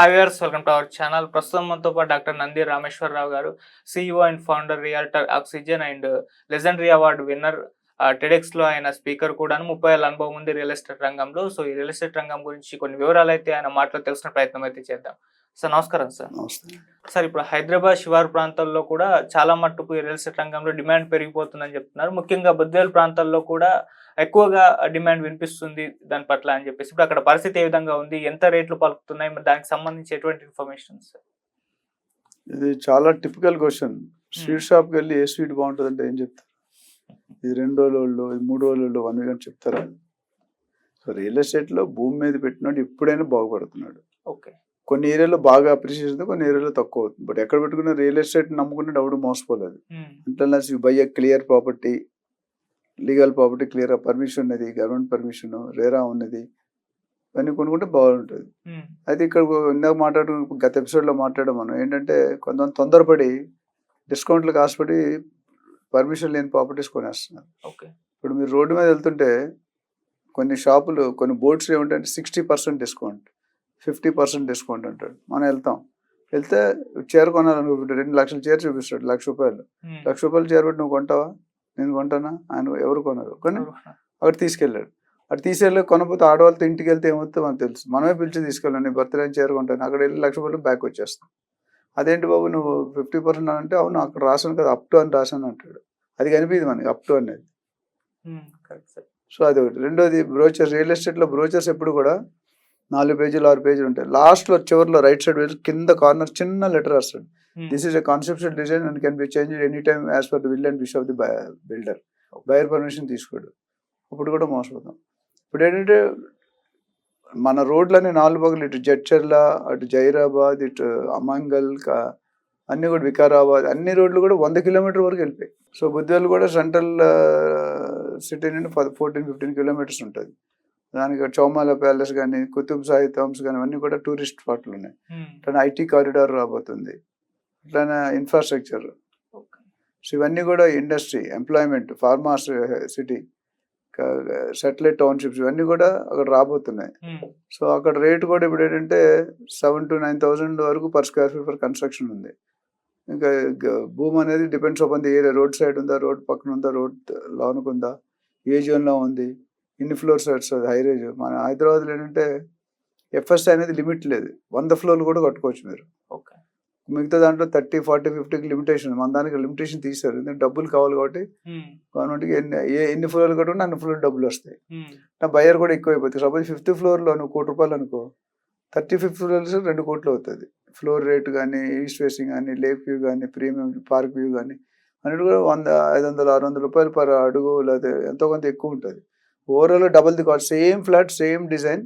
Hi viewers welcome to our channel. ప్రస్తుతం మనతో పాటు డాక్టర్ నంది రామేశ్వరరావు గారు CEO and founder Realtor Oxygen and legendary award winner టెడెక్స్లో ఆయన speaker కూడా ముప్పై ఏళ్ళ అనుభవం ఉంది రియల్ ఎస్టేట్ రంగంలో. సో ఈ రియల్ ఎస్టేట్ రంగం గురించి కొన్ని వివరాలు అయితే ఆయన మాటలు తెలిసిన ప్రయత్నం అయితే చేద్దాం. సార్ నమస్కారం సార్. సార్ ఇప్పుడు హైదరాబాద్ శివారు ప్రాంతాల్లో కూడా చాలా మట్టుకు రియల్ ఎస్టేట్ రంగంలో డిమాండ్ పెరిగిపోతుందని చెప్తున్నారు. ముఖ్యంగా బుద్వేల్ ప్రాంతాల్లో కూడా ఎక్కువగా డిమాండ్ వినిపిస్తుంది దాని పట్ల అని చెప్పేసి. ఇప్పుడు అక్కడ పరిస్థితి ఏ విధంగా ఉంది? ఎంత రేట్లు పలుకుతున్నాయి? మరి దానికి సంబంధించి ఎటువంటి ఇన్ఫర్మేషన్ సార్? ఇది చాలా టిపికల్ క్వశ్చన్. స్వీట్ షాప్కి వెళ్ళి ఏ స్వీట్ బాగుంటుంది అంటే ఏం చెప్తారు? ఇది రెండు రోజులు ఇది మూడు రోజులు వన్ వీక్ అని చెప్తారా? సో రియల్ ఎస్టేట్లో భూమి మీద పెట్టినాడు ఇప్పుడైనా బాగుపడుతున్నాడు. ఓకే. కొన్ని ఏరియాలో బాగా అప్రిషియేషన్ అవుతుంది కొన్ని ఏరియాలో తక్కువ అవుతుంది. బట్ ఎక్కడ పెట్టుకున్న రియల్ ఎస్టేట్ నమ్ముకుంటే ఎవడు మోసపోలేదు. అంటే you buy clear property legal property clear permission ఉన్నది గవర్నమెంట్ పర్మిషన్ రేరా ఉన్నది ఇవన్నీ కొనుక్కుంటే బాగుంటుంది. అయితే ఇక్కడ ఇందాక మాట్లాడు గత ఎపిసోడ్లో మాట్లాడాం మనం. ఏంటంటే కొంతమంది తొందరపడి డిస్కౌంట్లు కాసుపడి పర్మిషన్ లేని ప్రాపర్టీస్ కొనేస్తున్నారు. ఓకే ఇప్పుడు మీరు రోడ్డు మీద వెళ్తుంటే కొన్ని షాపులు కొన్ని బోర్డ్స్ ఏమిటంటే sixty percent discount fifty percent discount అంటాడు. మనం వెళ్తాం. వెళ్తే చీర కొనాలనుకుంటే రెండు లక్షల చీర చూపిస్తాడు. లక్ష రూపాయలు. లక్ష రూపాయలు చీర పెట్టి నువ్వు కొంటావా? నేను కొంటానా? ఆయన ఎవరు కొనరు. కానీ అక్కడ తీసుకెళ్ళాడు. అటు తీసుకెళ్ళి కొనపోతే ఆడవాళ్ళతో ఇంటికి వెళ్తే ఏమవుతుందో మనకు తెలుసు. మనమే పిలిచి తీసుకెళ్ళాను నీ బర్త్డే చేరుకుంటాను అక్కడ వెళ్ళి లక్ష రూపాయలు బ్యాక్ వచ్చేస్తాం. అదేంటి బాబు నువ్వు ఫిఫ్టీ పర్సెంట్ అంటే అవును అక్కడ రాసాను కదా అప్ టు అని రాశాను అంటాడు. అది కనిపించింది మనకి అప్ టు అనేది. సో అది ఒకటి. రెండోది బ్రోచర్స్ రియల్ ఎస్టేట్లో బ్రోచర్స్ ఎప్పుడు కూడా నాలుగు పేజీలు ఆరు పేజీలు ఉంటాయి. లాస్ట్లో చివరిలో రైట్ సైడ్ వెళ్ళి కింద కార్నర్ చిన్న లెటర్ రాస్తాడు. This is a conceptual design and can be change any time as per the will and wish of the builder buyer permission తీసుకోడు. అప్పుడు కూడా మోసపోతాం. ఇప్పుడు ఏంటంటే మన రోడ్లన్నీ నాలుగు పగలు ఇటు జడ్చర్ల అటు జైరాబాద్ ఇటు అమంగల్ కా- అన్ని కూడా వికారాబాద్ అన్ని రోడ్లు కూడా వంద కిలోమీటర్ వరకు వెళ్ళిపోయాయి. సో బుద్ధివాళ్ళు కూడా సెంట్రల్ సిటీ నుండి ఫోర్టీన్ ఫిఫ్టీన్ కిలోమీటర్స్ ఉంటుంది. దానికి చౌమాల ప్యాలెస్ కానీ కుతుబ్ సాయి థామ్స్ కానీ అన్నీ కూడా టూరిస్ట్ స్పాట్లు ఉన్నాయి. అట్లనే ఐటీ కారిడార్ రాబోతుంది. అట్లనే ఇన్ఫ్రాస్ట్రక్చర్ సో ఇవన్నీ కూడా industry employment pharma city satellite townships ఇవన్నీ కూడా అక్కడ రాబోతున్నాయి. సో అక్కడ రేట్ కూడా ఇప్పుడు ఏంటంటే సెవెన్ టు నైన్ థౌసండ్ వరకు per square feet for construction ఉంది. ఇంకా భూమి అనేది depends on the area road side ఉందా రోడ్ పక్కన ఉందా రోడ్ లోనుకు ఉందా ఏ జోన్లో ఉంది ఇన్ని ఫ్లోర్స్ వస్తుంది హై రేజ్. మన హైదరాబాద్లో ఏంటంటే ఎఫ్ఎస్ అనేది లిమిట్ లేదు. వంద ఫ్లోర్లు కూడా కట్టుకోవచ్చు మీరు. ఓకే. మిగతా దాంట్లో థర్టీ ఫార్టీ ఫిఫ్టీకి లిమిటేషన్. మన దానికి లిమిటేషన్ తీశారు. ఎందుకంటే డబ్బులు కావాలి కాబట్టి గవర్నమెంట్కి ఎన్ని ఏ ఎన్ని ఫ్లోర్లు కట్టుకుంటే అన్ని ఫ్లోర్ డబ్బులు వస్తాయి. నా బయర్ కూడా ఎక్కువ అయిపోతుంది సపోజ్ ఫిఫ్త్ ఫ్లోర్లో నువ్వు కోటి రూపాయలు అనుకో థర్టీ ఫిఫ్త్ ఫ్లోర్స్ రెండు కోట్లు అవుతుంది. ఫ్లోర్ రేట్ కానీ ఈస్ట్ ఫేసింగ్ కానీ లేక్ వ్యూ కానీ ప్రీమియం పార్క్ వ్యూ కానీ అన్నిటి కూడా వంద ఐదు వందలు ఆరు వందల రూపాయలు పర్ అడుగు లేదా ఎంతో కొంత ఎక్కువ ఉంటుంది. Overall double the cost same flat same design.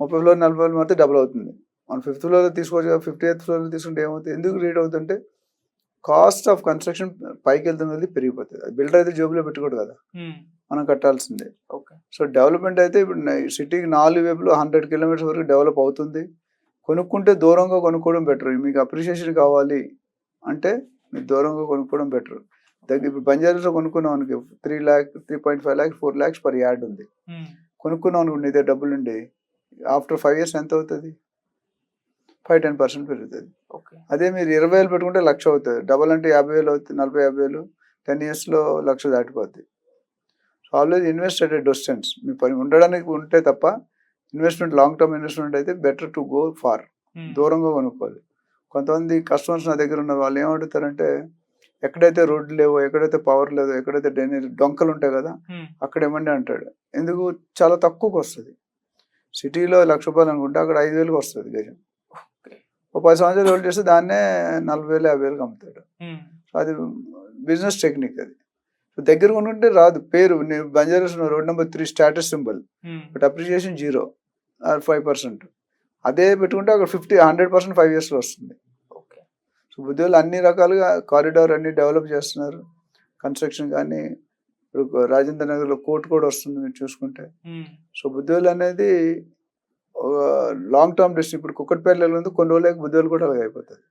ముప్పై ఫ్లోర్ నలభై ఫ్లోర్ మాత్రం డబుల్ అవుతుంది. మనం ఫిఫ్త్ ఫ్లోర్ తీసుకోవచ్చు ఫిఫ్టీ ఎయిత్ ఫ్లోర్ తీసుకుంటే ఏమవుతుంది? ఎందుకు రేట్ అవుతుంటే కాస్ట్ ఆఫ్ కన్స్ట్రక్షన్ పైకి వెళ్తున్నది పెరిగిపోతుంది. అది బిల్డర్ అయితే జోబులో పెట్టుకోడు కదా. మనం కట్టాల్సిందే. ఓకే. సో డెవలప్మెంట్ అయితే ఇప్పుడు సిటీకి నాలుగు వైపులు హండ్రెడ్ కిలోమీటర్స్ వరకు డెవలప్ అవుతుంది. కొనుక్కుంటే దూరంగా కొనుక్కోవడం బెటర్. మీకు అప్రిషియేషన్ కావాలి అంటే మీరు దూరంగా కొనుక్కోవడం బెటర్. దగ్గర ఇప్పుడు బంజారాలో కొనుక్కున్నాం అనుకో three lakh three point five lakhs four lakhs per yard ఉంది. కొనుక్కున్నాం అనుకోండి ఇదే డబ్బులు ఉండి ఆఫ్టర్ ఫైవ్ ఇయర్స్ ఎంత అవుతుంది? ఫైవ్ టెన్ పర్సెంట్ పెరుగుతుంది. ఓకే అదే మీరు ఇరవై వేలు పెట్టుకుంటే లక్ష అవుతుంది. డబల్ అంటే యాభై వేలు అవుతుంది నలభై యాభై వేలు టెన్ ఇయర్స్లో లక్ష దాటిపోద్ది. So always invest at distance మీ పని ఉండడానికి ఉంటే తప్ప ఇన్వెస్ట్మెంట్ లాంగ్ టర్మ్ ఇన్వెస్ట్మెంట్ అయితే బెటర్ టు గో ఫార్ దూరంగా కొనుక్కోవాలి. కొంతమంది కస్టమర్స్ నా దగ్గర ఉన్న వాళ్ళు ఏమడుగుతారంటే ఎక్కడైతే రోడ్లు లేవో ఎక్కడైతే పవర్ లేదో ఎక్కడైతే డ్రైనేజ్ డొంకలు ఉంటాయి కదా అక్కడ ఇవ్వండి అంటాడు. ఎందుకు? చాలా తక్కువకి వస్తుంది. సిటీలో లక్ష రూపాయలు అనుకుంటే అక్కడ ఐదు వేలకు వస్తుంది గజం. ఒక పది సంవత్సరాలు హోల్డ్ చేస్తే దాన్నే నలభై వేలు యాభై వేలకు అమ్ముతాడు. సో అది బిజినెస్ టెక్నిక్ అది. దగ్గర కొనుక్కుంటే రాదు. పేరు నేను Banjaras road number three status symbol. But appreciation zero or five percent. అదే పెట్టుకుంటే అక్కడ ఫిఫ్టీ హండ్రెడ్ పర్సెంట్ ఫైవ్ ఇయర్స్లో వస్తుంది. సో బుద్ధివాళ్ళు అన్ని రకాలుగా కారిడార్ అన్ని డెవలప్ చేస్తున్నారు. కన్స్ట్రక్షన్ కానీ ఇప్పుడు రాజేంద్ర నగర్లో కోర్టు కూడా వస్తుంది మీరు చూసుకుంటే. సో బుద్ధివాళ్ళు అనేది లాంగ్ టర్మ్ డెస్టిన్ ఇప్పుడు కుక్కట్పల్లి ఉంది కొన్ని రోజులకి బుద్ధివాళ్ళు కూడా అలాగే అయిపోతుంది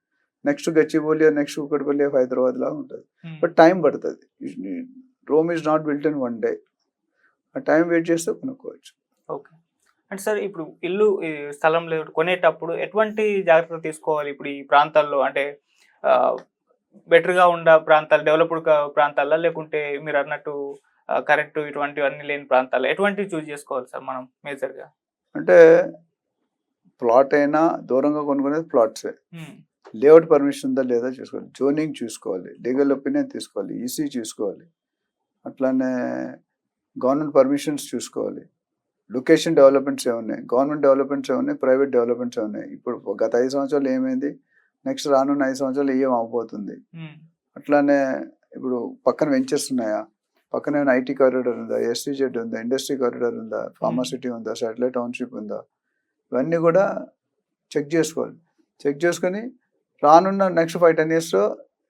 నెక్స్ట్ గచ్చిబౌలి నెక్స్ట్ కుక్కట్పల్లి హైదరాబాద్ లాగా ఉంటుంది. బట్ టైం పడుతుంది. Rome is not built in one day ఆ టైం వెయిట్ చేస్తే కొనుక్కోవచ్చు. ఓకే అంటే సార్ ఇప్పుడు ఇల్లు స్థలం లేదు కొనేటప్పుడు ఎటువంటి జాగ్రత్తలు తీసుకోవాలి? ఇప్పుడు ఈ ప్రాంతాల్లో అంటే బెటర్గా ఉండ ప్రాంతాలు డెవలప్డ్ ప్రాంతాల్లో లేకుంటే మీరు అన్నట్టు కరెక్ట్ ఇటువంటివన్నీ లేని ప్రాంతాల్లో ఎటువంటివి చూస్ చేసుకోవాలి సార్ మనం మేజర్గా అంటే ప్లాట్ అయినా దూరంగా కొనుక్కునేది ప్లాట్సే లేఅవుట్ పర్మిషన్ ఉందా లేదా చూసుకోవాలి. జోనింగ్ చూసుకోవాలి. లీగల్ ఒపీనియన్ తీసుకోవాలి. ఈసీ చూసుకోవాలి. అట్లానే గవర్నమెంట్ పర్మిషన్స్ చూసుకోవాలి. లొకేషన్ డెవలప్మెంట్స్ ఏమున్నాయి? గవర్నమెంట్ డెవలప్మెంట్స్ ఏమున్నాయి? ప్రైవేట్ డెవలప్మెంట్స్ ఏమున్నాయి? ఇప్పుడు గత ఐదు సంవత్సరాలు ఏమైంది? నెక్స్ట్ రానున్న ఐదు సంవత్సరాలు ఏం అవబోతుంది ఉమ్, అట్లానే ఇప్పుడు పక్కన వెంచర్స్ ఉన్నాయా? పక్కన ఏమైనా ఐటీ కారిడార్ ఉందా? ఎస్టీజెడ్ ఉందా? ఇండస్ట్రీ కారిడార్ ఉందా? ఫార్మాసిటీ ఉందా? శాటిలైట్ టౌన్షిప్ ఉందా? ఇవన్నీ కూడా చెక్ చేసుకోవాలి. చెక్ చేసుకొని రానున్న నెక్స్ట్ ఫైవ్ టెన్ ఇయర్స్లో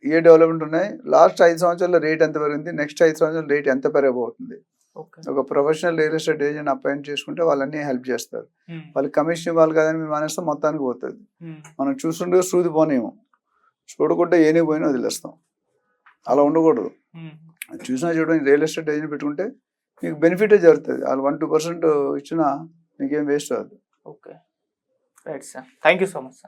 ఏ డెవలప్మెంట్ ఉన్నాయి. లాస్ట్ ఐదు సంవత్సరాల రేట్ ఎంత పెరిగింది? నెక్స్ట్ ఐదు సంవత్సరాల రేట్ ఎంత పెరగబోతుంది? ఒక professional real estate agent appoint చేసుకుంటే వాళ్ళన్నీ హెల్ప్ చేస్తారు. ఉమ్, వాళ్ళకి కమిషన్ ఇవ్వాలి కదని మీరు మానేస్తే మొత్తానికి పోతుంది. ఉమ్, మనం చూస్తుంటే సూది పోనేమో. చూడకుండా ఏనే పోయినా వదిలేస్తాం. అలా ఉండకూడదు. ఉమ్. చూసినా చూడండి రియల్ ఎస్టేట్ ఏజెంట్ పెట్టుకుంటే మీకు బెనిఫిటే జరుగుతుంది. వాళ్ళు వన్ టూ పర్సెంట్ ఇచ్చినా మీకేం వేస్ట్ అవ్వదు okay. Right sir. Thank you so much sir